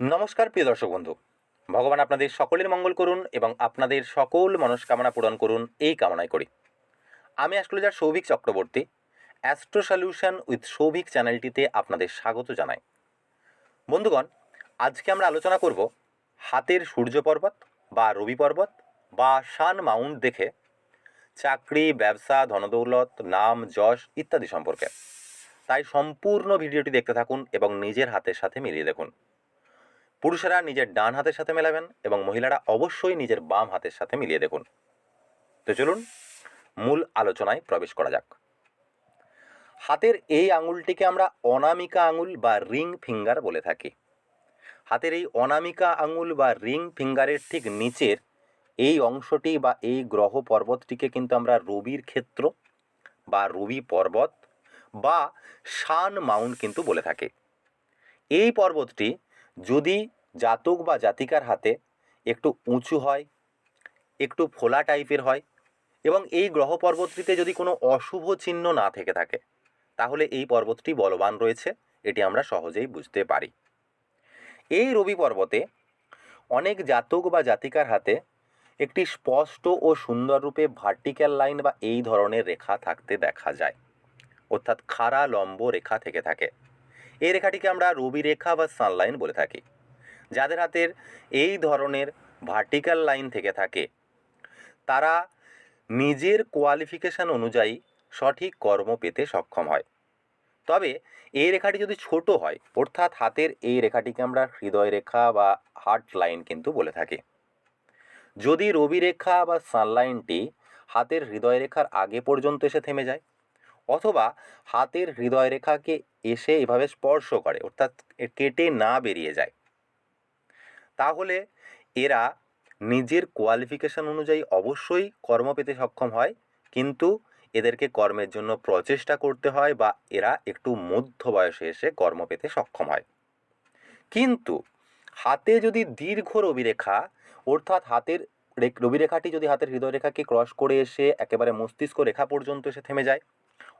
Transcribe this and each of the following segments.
নমস্কার, প্রিয় দর্শক বন্ধু। ভগবান আপনাদের সকলের মঙ্গল করুন এবং আপনাদের সকল মনস্কামনা পূরণ করুন এই কামনাই করি। আমি astrologer Souvik Chakraborty, astro solution with Souvik চ্যানেলটিতে আপনাদের স্বাগত জানাই। বন্ধুগণ, আজকে আমরা আলোচনা করব হাতের সূর্য পর্বত বা রবি পর্বত বা সান মাউন্ট দেখে চাকরি, ব্যবসা, ধনদৌলত, নাম, যশ ইত্যাদি সম্পর্কে। তাই সম্পূর্ণ ভিডিওটি দেখতে থাকুন এবং নিজের হাতের সাথে মিলিয়ে দেখুন। পুরুষেরা নিজের ডান হাতের সাথে মেলাবেন এবং মহিলারা অবশ্যই নিজের বাম হাতের সাথে মিলিয়ে দেখুন। তো চলুন, মূল আলোচনায় প্রবেশ করা যাক। হাতের এই আঙুলটিকে আমরা অনামিকা আঙুল বা রিং ফিঙ্গার বলে থাকি। হাতের এই অনামিকা আঙুল বা রিং ফিঙ্গারের ঠিক নিচের এই অংশটি বা এই গ্রহ পর্বতটিকে কিন্তু আমরা রবির ক্ষেত্র বা রবি পর্বত বা শান মাউন্ট কিন্তু বলে থাকি। এই পর্বতটি যদি জাতক বা জাতিকার হাতে একটু উঁচু হয়, একটু ফোলা টাইপের হয় এবং এই গ্রহ পর্বতটিতে যদি কোনো অশুভ চিহ্ন না থেকে থাকে, তাহলে এই পর্বতটি বলবান রয়েছে, এটি আমরা সহজেই বুঝতে পারি। এই রবি পর্বতে অনেক জাতক বা জাতিকার হাতে একটি স্পষ্ট ও সুন্দর রূপে ভার্টিক্যাল লাইন বা এই ধরনের রেখা থাকতে দেখা যায়। অর্থাৎ খাড়া লম্ব রেখা থেকে থাকে। এই রেখাটিকে আমরা রবি রেখা বা সানলাইন বলে থাকি, যাদের হাতের এই ধরনের ভার্টিক্যাল লাইন থেকে থাকে। তারা নিজের কোয়ালিফিকেশান অনুযায়ী সঠিক কর্ম পেতে সক্ষম হয়। তবে এই রেখাটি যদি ছোট হয়, অর্থাৎ হাতের এই রেখাটিকে আমরা হৃদয় রেখা বা হার্ট লাইন কিন্তু বলে থাকি। যদি রবি রেখা বা সানলাইনটি হাতের হৃদয় রেখার আগে পর্যন্ত এসে থেমে যায় অথবা হাতের হৃদয় রেখাকে এসে এভাবে স্পর্শ করে, অর্থাৎ কেটে না বেরিয়ে যায়। তাহলে এরা নিজের কোয়ালিফিকেশন অনুযায়ী অবশ্যই কর্ম পেতে সক্ষম হয়, কিন্তু এদেরকে কর্মের জন্য প্রচেষ্টা করতে হয় বা এরা একটু মধ্য বয়সে এসে কর্ম পেতে সক্ষম হয়। কিন্তু হাতে যদি দীর্ঘ রবিরেখা, অর্থাৎ হাতের রেখ- রবিরেখাটি যদি হাতের হৃদয় রেখাকে ক্রস করে এসে একেবারে মস্তিষ্ক রেখা পর্যন্ত এসে থেমে যায়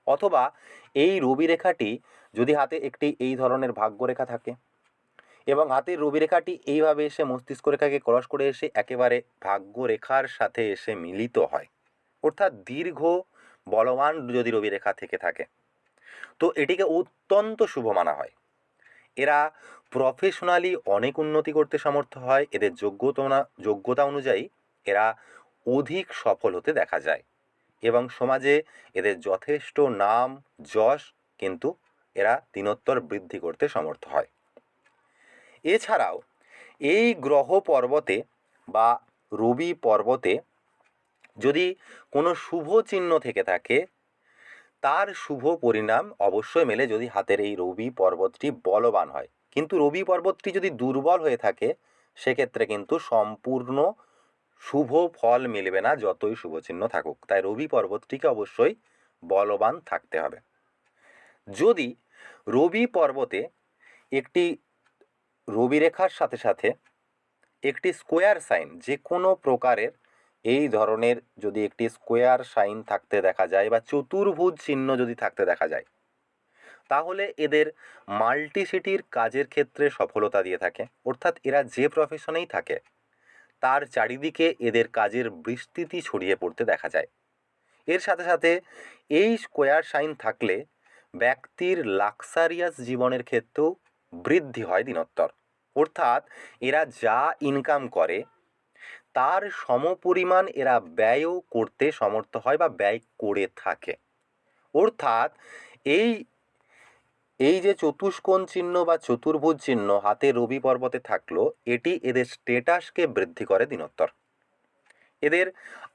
অথবা এই রবি রেখাটি যদি হাতে একটি এই ধরনের ভাগ্যরেখা থাকে এবং হাতের রবি রেখাটি এইভাবে এসে মস্তিষ্ক রেখাকে ক্রস করে এসে একেবারে ভাগ্য রেখার সাথে এসে মিলিত হয়। অর্থাৎ দীর্ঘ, বলবান যদি রবি রেখা থেকে থাকে, তো এটিকে অত্যন্ত শুভ মানা হয়। এরা প্রফেশনালি অনেক উন্নতি করতে সমর্থ হয়, এদের যোগ্যতা যোগ্যতা অনুযায়ী এরা অধিক সফল হতে দেখা যায়। এবং সমাজে এদের যথেষ্ট নাম, যশ কিন্তু এরা দিনোত্তর বৃদ্ধি করতে সমর্থ হয়। এছাড়াও এই গ্রহ পর্বতে বা রবি পর্বতে যদি কোনো শুভ চিহ্ন থেকে থাকে, তার শুভ পরিণাম অবশ্যই মেলে যদি হাতের এই রবি পর্বতটি বলবান হয়। কিন্তু রবি পর্বতটি যদি দুর্বল হয়ে থাকে, সেক্ষেত্রে কিন্তু সম্পূর্ণ শুভ ফল মিলবে না যতই শুভ চিহ্ন থাকুক। তাই রবি পর্বতটিকে অবশ্যই বলবান থাকতে হবে। যদি রবি পর্বতে একটি রবি রেখার সাথে সাথে একটি স্কোয়ার সাইন যে কোনো প্রকারের এই ধরনের যদি একটি স্কোয়ার সাইন থাকতে দেখা যায় বা চতুর্ভুজ চিহ্ন যদি থাকতে দেখা যায়, তাহলে এদের মাল্টিসিটির কাজের ক্ষেত্রে সফলতা দিয়ে থাকে। অর্থাৎ এরা যে প্রফেশনেই থাকে তার চারিদিকে এদের কাজের বিস্তৃতি ছড়িয়ে পড়তে দেখা যায়। এর সাথে সাথে এই স্কোয়ার সাইন থাকলে ব্যক্তির লাক্সারিয়াস জীবনের ক্ষেত্রেও বৃদ্ধি হয় দিনোত্তর। অর্থাৎ এরা যা ইনকাম করে, তার সমপরিমাণ এরা ব্যয়ও করতে সমর্থ হয় বা ব্যয় করে থাকে। অর্থাৎ এই এই যে চতুষ্কোণ চিহ্ন বা চতুর্ভুজ চিহ্ন হাতে রবি পর্বতে থাকল, এটি এদের স্টেটাসকে বৃদ্ধি করে দিনোত্তর। এদের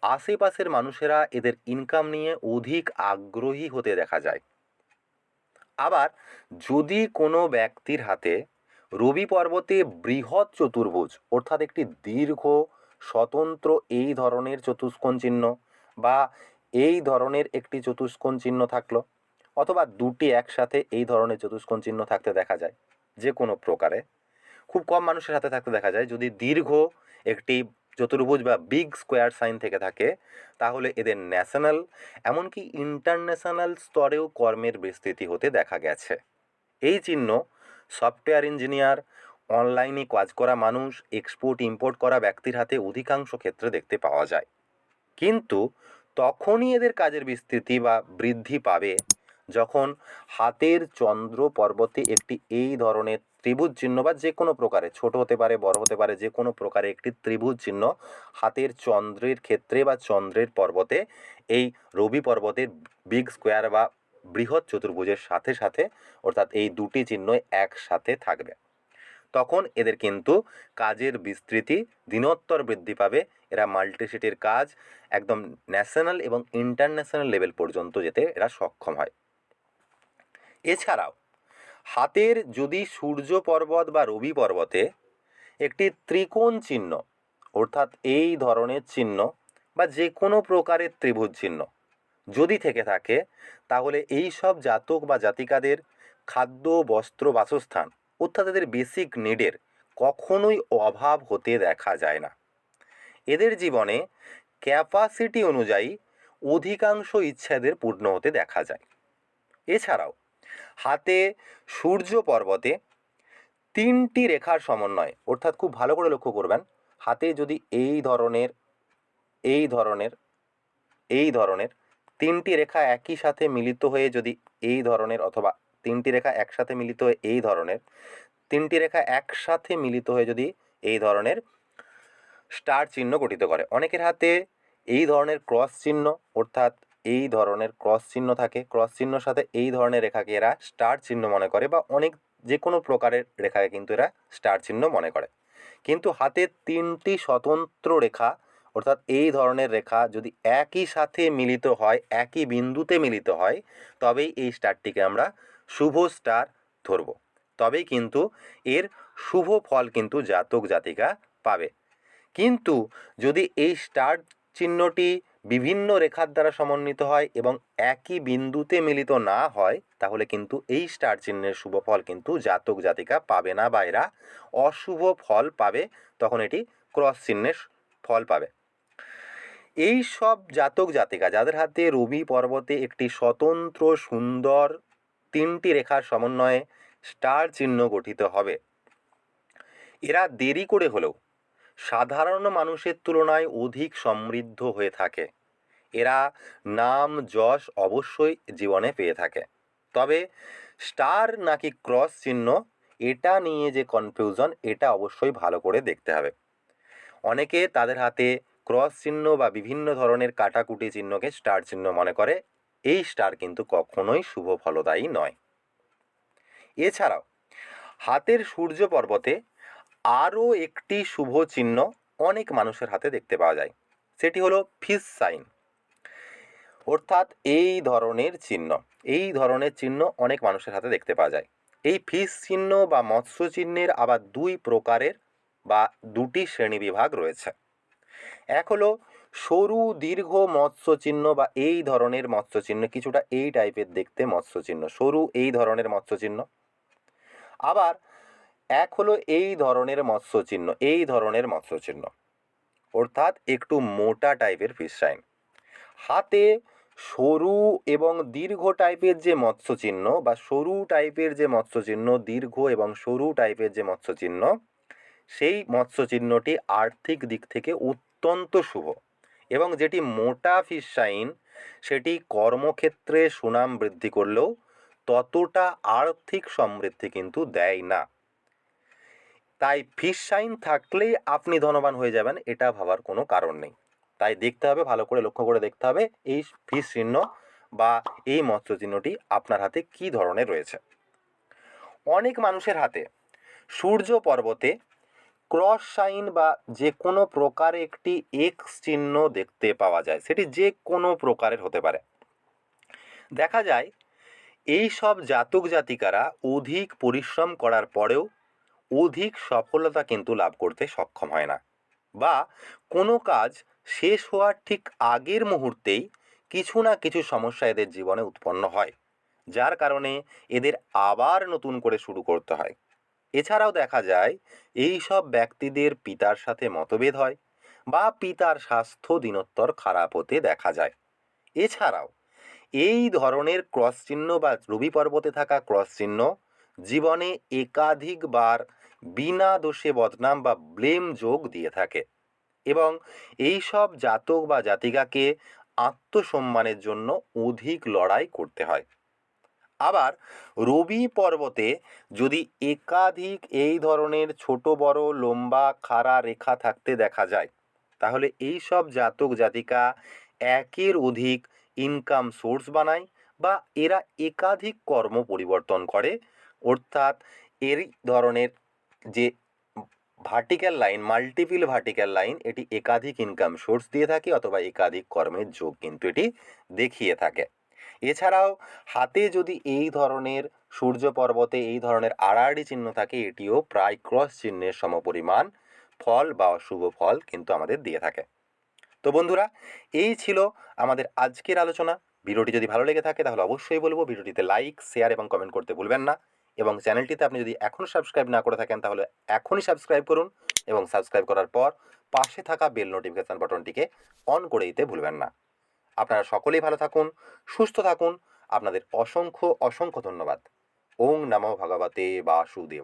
আশেপাশের মানুষেরা এদের ইনকাম নিয়ে অধিক আগ্রহী হতে দেখা যায়। আবার যদি কোনো ব্যক্তির হাতে রবি পর্বতে বৃহৎ চতুর্ভুজ, অর্থাৎ একটি দীর্ঘ, স্বতন্ত্র এই ধরনের চতুষ্কোণ চিহ্ন বা এই ধরনের একটি চতুষ্কোণ চিহ্ন থাকল অথবা দুটি একসাথে এই ধরনের চতুষ্কোণ চিহ্ন থাকতে দেখা যায়, যে কোনো প্রকারে। খুব কম মানুষের হাতে থাকতে দেখা যায়, যদি দীর্ঘ একটি চতুর্ভুজ বা বিগ স্কোয়ার সাইন থেকে থাকে, তাহলে এদের ন্যাশনাল, এমনকি ইন্টারন্যাশনাল স্তরেও কর্মের বিস্তৃতি হতে দেখা গেছে। এই চিহ্ন সফটওয়্যার ইঞ্জিনিয়ার, অনলাইনে কাজ করা মানুষ, এক্সপোর্ট, ইম্পোর্ট করা ব্যক্তির হাতে অধিকাংশ ক্ষেত্রে দেখতে পাওয়া যায়। কিন্তু তখনই এদের কাজের বিস্তৃতি বা বৃদ্ধি পাবে যখন হাতের চন্দ্র পর্বতে একটি এই ধরনের ত্রিভুজ চিহ্ন বা যে কোনো প্রকারে, ছোট হতে পারে, বড় হতে পারে, যে কোনো প্রকারে একটি ত্রিভুজ চিহ্ন হাতের চন্দ্রের ক্ষেত্রে বা চন্দ্রের পর্বতে, এই রবি পর্বতের বিগ স্কোয়ার বা বৃহৎ চতুর্ভুজের সাথে সাথে, অর্থাৎ এই দুটি চিহ্ন একসাথে থাকবে। তখন এদের কিন্তু কাজের বিস্তৃতি, দিনোত্তর বৃদ্ধি পাবে। এরা মাল্টিসিটির কাজ, একদম ন্যাশনাল এবং ইন্টারন্যাশনাল লেভেল পর্যন্ত যেতে এরা সক্ষম হয়। এছাড়াও, হাতের যদি সূর্য পর্বত বা রবি পর্বতে একটি ত্রিকোণ চিহ্ন, অর্থাৎ এই ধরনের চিহ্ন বা যে কোনো প্রকারের ত্রিভুজ চিহ্ন যদি থেকে থাকে, তাহলে এই সব জাতক বা জাতিকাদের খাদ্য, বস্ত্র, বাসস্থান, অর্থাৎ এদের বেসিক নিডের কখনোই অভাব হতে দেখা যায় না। এদের জীবনে ক্যাপাসিটি অনুযায়ী অধিকাংশ ইচ্ছাদের পূর্ণ হতে দেখা যায়। এছাড়াও হাতে সূর্য পর্বতে তিনটি রেখার সমন্বয়। অর্থাৎ খুব ভালো করে লক্ষ্য করবেন, হাতে যদি এই ধরনের এই ধরনের এই ধরনের তিনটি রেখা একই সাথে মিলিত হয়ে যদি এই ধরনের অথবা তিনটি রেখা একসাথে মিলিত হয়ে এই ধরনের, তিনটি রেখা একসাথে মিলিত হয়ে যদি এই ধরনের স্টার চিহ্ন গঠিত করে। অনেকের হাতে এই ধরনের ক্রস চিহ্ন, অর্থাৎ এই ধরনের ক্রস চিহ্ন থাকে। ক্রস চিহ্নর সাথে এই ধরনের রেখাকে এরা স্টার চিহ্ন মনে করে বা অনেক যে কোনো প্রকারের রেখাকে কিন্তু এরা স্টার চিহ্ন মনে করে। কিন্তু হাতে তিনটি স্বতন্ত্র রেখা, অর্থাৎ এই ধরনের রেখা যদি একই সাথে মিলিত হয়, একই বিন্দুতে মিলিত হয়, তবেই এই স্টারটিকে আমরা শুভ স্টার ধরব। তবেই কিন্তু এর শুভ ফল কিন্তু জাতক জাতিকা পাবে। কিন্তু যদি এই স্টার চিহ্নটি বিভিন্ন রেখার দ্বারা সমন্বিত হয় এবং একই বিন্দুতে মিলিত না হয়, তাহলে কিন্তু এই স্টার চিহ্নের শুভ ফল কিন্তু জাতক জাতিকা পাবে না বা এরা অশুভ ফল পাবে, তখন এটি ক্রস চিহ্নের ফল পাবে। এই সব জাতক জাতিকা যাদের হাতে রবি পর্বতে একটি স্বতন্ত্র, সুন্দর তিনটি রেখার সমন্বয়ে স্টার চিহ্ন গঠিত হবে, এরা দেরি করে হলেও সাধারণ মানুষের তুলনায় অধিক সমৃদ্ধ হয়ে থাকে। এরা নাম, যশ অবশ্যই জীবনে পেয়ে থাকে। তবে স্টার নাকি ক্রস চিহ্ন, এটা নিয়ে যে কনফিউশন এটা অবশ্যই ভালো করে দেখতে হবে। অনেকে তাদের হাতে ক্রস চিহ্ন বা বিভিন্ন ধরনের কাটাকুটি চিহ্নকে স্টার চিহ্ন মনে করে। এই স্টার কিন্তু কখনোই শুভ ফলদায়ী নয়। এছাড়াও, হাতের সূর্য পর্বতে আরও একটি শুভ চিহ্ন অনেক মানুষের হাতে দেখতে পাওয়া যায়। সেটি হলো ফিস সাইন। অর্থাৎ এই ধরনের চিহ্ন, এই ধরনের চিহ্ন অনেক মানুষের হাতে দেখতে পাওয়া যায়। এই ফিস চিহ্ন বা মৎস্য চিহ্নের আবার দুই প্রকারের বা দুটি শ্রেণীবিভাগ রয়েছে। এক হলো সরু, দীর্ঘ মৎস্য চিহ্ন বা এই ধরনের মৎস্য চিহ্ন, কিছুটা এই টাইপের দেখতে মৎস্য চিহ্ন, সরু এই ধরনের মৎস্য চিহ্ন। আবার এক হলো এই ধরনের মৎস্য চিহ্ন এই ধরনের মৎস্য চিহ্ন অর্থাৎ একটু মোটা টাইপের ফিশ সাইন হাতে সরু এবং দীর্ঘ টাইপের যে মৎস্য চিহ্ন বা সরু টাইপের যে মৎস্য চিহ্ন দীর্ঘ এবং সরু টাইপের যে মৎস্য চিহ্ন সেই মৎস্য চিহ্নটি আর্থিক দিক থেকে অত্যন্ত শুভ এবং যেটি মোটা ফিশ সাইন সেটি কর্মক্ষেত্রে সুনাম বৃদ্ধি করলেও ততটা আর্থিক সমৃদ্ধি কিন্তু দেয় না। তাই ফিশ সাইন থাকলেই আপনি ধনবান হয়ে যাবেন, এটা ভাবার কোনো কারণ নেই। তাই দেখতে হবে, ভালো করে লক্ষ্য করে দেখতে হবে এই ফিশ চিহ্ন বা এই মৎস্য চিহ্নটি আপনার হাতে কী ধরনের রয়েছে। অনেক মানুষের হাতে সূর্য পর্বতে ক্রস সাইন বা যে কোনো প্রকারে একটি এক্স চিহ্ন দেখতে পাওয়া যায়, সেটি যে কোনো প্রকারের হতে পারে। দেখা যায়, এই সব জাতক জাতিকারা অধিক পরিশ্রম করার পরেও অধিক সফলতা কিন্তু লাভ করতে সক্ষম হয় না। বা কোনো কাজ শেষ হওয়ার ঠিক আগের মুহূর্তেই কিছু না কিছু সমস্যা এদের জীবনে উৎপন্ন হয়, যার কারণে এদের আবার নতুন করে শুরু করতে হয়। এছাড়াও দেখা যায়, এই সব ব্যক্তিদের পিতার সাথে মতভেদ হয় বা পিতার স্বাস্থ্য দিনোত্তর খারাপ হতে দেখা যায়। এছাড়াও, এই ধরনের ক্রস চিহ্ন বা রবি পর্বতে থাকা ক্রস চিহ্ন জীবনে একাধিকবার বিনা দোষে বদনাম বা ব্লেম যোগ দিয়ে থাকে। এবং এই সব জাতক বা জাতিকাকে আত্মসম্মানের জন্য অধিক লড়াই করতে হয়। আবার রবি পর্বতে যদি একাধিক এই ধরনের ছোট, বড়, লম্বা, খাড়া রেখা থাকতে দেখা যায়, তাহলে এই সব জাতক, জাতিকা একের অধিক ইনকাম সোর্স বানায় বা এরা একাধিক কর্ম পরিবর্তন করে। অর্থাৎ এর ধরনের যে vertical line multiple vertical line এটি একাধিক ইনকাম সোর্স দিয়ে থাকে অথবা একাধিক কর্মের যোগ কিন্তু এটি দেখিয়ে থাকে। এছাড়াও, হাতে যদি এই ধরনের সূর্য পর্বতে এই ধরনের আড়াআড়ি চিহ্ন থাকে, এটিও প্রায় ক্রস চিহ্নের সমপরিমাণ ফল বা অশুভ ফল কিন্তু আমাদের দিয়ে থাকে। তো বন্ধুরা, এই ছিল আমাদের আজকের আলোচনা। ভিডিওটি যদি ভালো লেগে থাকে, তাহলে অবশ্যই বলব, ভিডিওটিতে লাইক শেয়ার এবং কমেন্ট করতে ভুলবেন না। এবং চ্যানেলটিতে আপনি যদি এখনও সাবস্ক্রাইব না করে থাকেন, তাহলে এখনই সাবস্ক্রাইব করুন এবং সাবস্ক্রাইব করার পর পাশে থাকা বেল নোটিফিকেশান বাটনটিকে অন করে দিতে ভুলবেন না। আপনারা সকলেই ভালো থাকুন, সুস্থ থাকুন। আপনাদের অসংখ্য অসংখ্য ধন্যবাদ। ওং নম ভগবতে বাসুদেবা